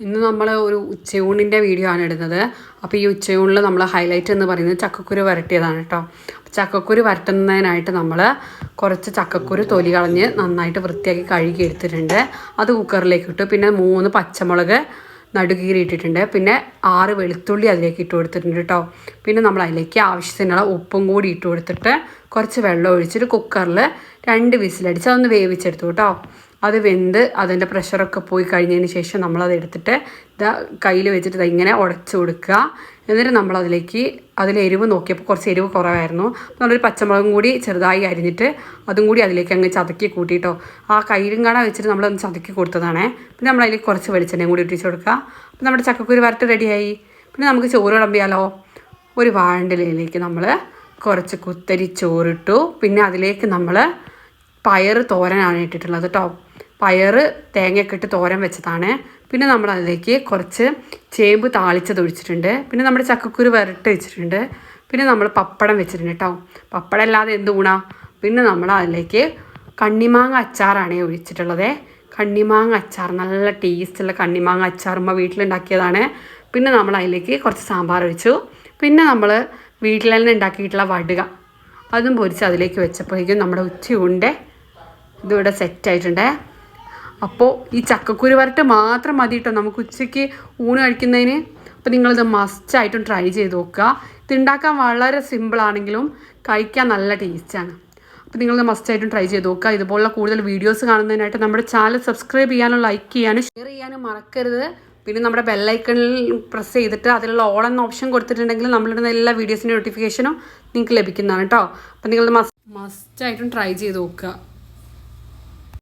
ഇന്ന് നമ്മൾ ഒരു ഉച്ചയൂണിന്റെ വീഡിയോ ആണ് ഇടുന്നത്. അപ്പോൾ ഈ ഉച്ചയൂണിൽ നമ്മൾ ഹൈലൈറ്റ് എന്ന് പറയുന്നത് ചക്കക്കുരു വരട്ടിയതാണ് കേട്ടോ ചക്കക്കുരു വരട്ടുന്നതിനായിട്ട് നമ്മൾ കുറച്ച് ചക്കക്കുരു തൊലി കളഞ്ഞ് നന്നായിട്ട് വൃത്തിയാക്കി കഴുകി എടുത്തിട്ടുണ്ട്. അത് കുക്കറിലേക്ക് ഇട്ടു. പിന്നെ മൂന്ന് പച്ചമുളക് നടുകീറിയിട്ടിട്ടുണ്ട് പിന്നെ ആറ് വെളുത്തുള്ളി അതിലേക്ക് ഇട്ട് കൊടുത്തിട്ടുണ്ട് കേട്ടോ പിന്നെ നമ്മൾ അതിലേക്ക് ആവശ്യത്തിനുള്ള ഉപ്പും കൂടി ഇട്ട് കൊടുത്തിട്ട് കുറച്ച് വെള്ളം ഒഴിച്ചിട്ട് കുക്കറിൽ രണ്ട് വിസിലടിച്ച് അതൊന്ന് വേവിച്ചെടുത്തു കേട്ടോ അത് വെന്ത് അതിന്റെ പ്രഷറൊക്കെ പോയി കഴിഞ്ഞതിന് ശേഷം നമ്മളത് എടുത്തിട്ട് ഇതാ കയ്യിൽ വെച്ചിട്ട് ഇതാ ഇങ്ങനെ ഉടച്ചു കൊടുക്കുക. എന്നിട്ട് നമ്മളതിലേക്ക് അതിൽ എരിവ് നോക്കിയപ്പോൾ കുറച്ച് എരിവ് കുറവായിരുന്നു. നമ്മളൊരു പച്ചമുളകും കൂടി ചെറുതായി അരിഞ്ഞിട്ട് അതും കൂടി അതിലേക്ക് അങ്ങ് ചതക്കി കൂട്ടിയിട്ടോ. ആ കയ്യിലും കാണാൻ വെച്ചിട്ട് നമ്മളൊന്ന് ചതക്കി കൊടുത്തതാണേ. പിന്നെ നമ്മൾ കുറച്ച് വെളിച്ചെണ്ണയും കൂടി ഇട്ടിച്ച് കൊടുക്കുക. അപ്പോൾ നമ്മുടെ ചക്കക്കുരു വരട്ട് റെഡിയായി. പിന്നെ നമുക്ക് ചോറ് വിളമ്പിയാലോ? ഒരു വാഴണ്ടിലയിലേക്ക് നമ്മൾ കുറച്ച് കുത്തരി ചോറിട്ടു. പിന്നെ അതിലേക്ക് നമ്മൾ പയർ തോരനാണ് ഇട്ടിട്ടുള്ളത് കേട്ടോ. പയർ തേങ്ങയൊക്കെ തോരൻ വെച്ചതാണ്. പിന്നെ നമ്മൾ അതിലേക്ക് കുറച്ച് ചേമ്പ് താളിച്ചത് ഒഴിച്ചിട്ടുണ്ട്. പിന്നെ നമ്മുടെ ചക്കക്കുരു വരട്ട് വെച്ചിട്ടുണ്ട്. പിന്നെ നമ്മൾ പപ്പടം വെച്ചിട്ടുണ്ട് കേട്ടോ. പപ്പടം അല്ലാതെ എന്ത് ഊണാ പിന്നെ നമ്മൾ അതിലേക്ക് കണ്ണിമാങ്ങ അച്ചാറാണ് ഒഴിച്ചിട്ടുള്ളത്. കണ്ണിമാങ്ങ അച്ചാർ നല്ല ടേസ്റ്റുള്ള കണ്ണിമാങ്ങ അച്ചാർ ഉമ്മ വീട്ടിലുണ്ടാക്കിയതാണ്. പിന്നെ നമ്മൾ അതിലേക്ക് കുറച്ച് സാമ്പാർ ഒഴിച്ചു. പിന്നെ നമ്മൾ വീട്ടിൽ തന്നെ ഉണ്ടാക്കിയിട്ടുള്ള വടുക. അതും പൊരിച്ച് അതിലേക്ക് വെച്ചപ്പോഴേക്കും നമ്മുടെ ഉച്ചയുണ്ട് ഇതിവിടെ സെറ്റായിട്ടുണ്ട് അപ്പോൾ ഈ ചക്കക്കുരു വരട്ട് മാത്രം മതി കേട്ടോ നമുക്ക് ഉച്ചയ്ക്ക് ഊണ് കഴിക്കുന്നതിന്. അപ്പോൾ നിങ്ങളിത് മസ്റ്റായിട്ടും ട്രൈ ചെയ്ത് നോക്കുക. ഇത് ഉണ്ടാക്കാൻ വളരെ സിമ്പിളാണെങ്കിലും കഴിക്കാൻ നല്ല ടേസ്റ്റാണ് അപ്പോൾ നിങ്ങളിത് മസ്റ്റായിട്ടും ട്രൈ ചെയ്ത് നോക്കുക. ഇതുപോലുള്ള കൂടുതൽ വീഡിയോസ് കാണുന്നതിനായിട്ട് നമ്മുടെ ചാനൽ സബ്സ്ക്രൈബ് ചെയ്യാനും ലൈക്ക് ചെയ്യാനും ഷെയർ ചെയ്യാനും മറക്കരുത്. പിന്നെ നമ്മുടെ ബെല്ലൈക്കണിൽ പ്രസ് ചെയ്തിട്ട് അതിലുള്ള ഓൾ എന്ന ഓപ്ഷൻ കൊടുത്തിട്ടുണ്ടെങ്കിൽ നമ്മളിടുന്ന എല്ലാ വീഡിയോസിന്റെ നോട്ടിഫിക്കേഷനും നിങ്ങൾക്ക് ലഭിക്കുന്നതാണ് കേട്ടോ അപ്പോൾ നിങ്ങൾ മസ്റ്റ് മസ്റ്റായിട്ടും ട്രൈ ചെയ്ത് നോക്കുക.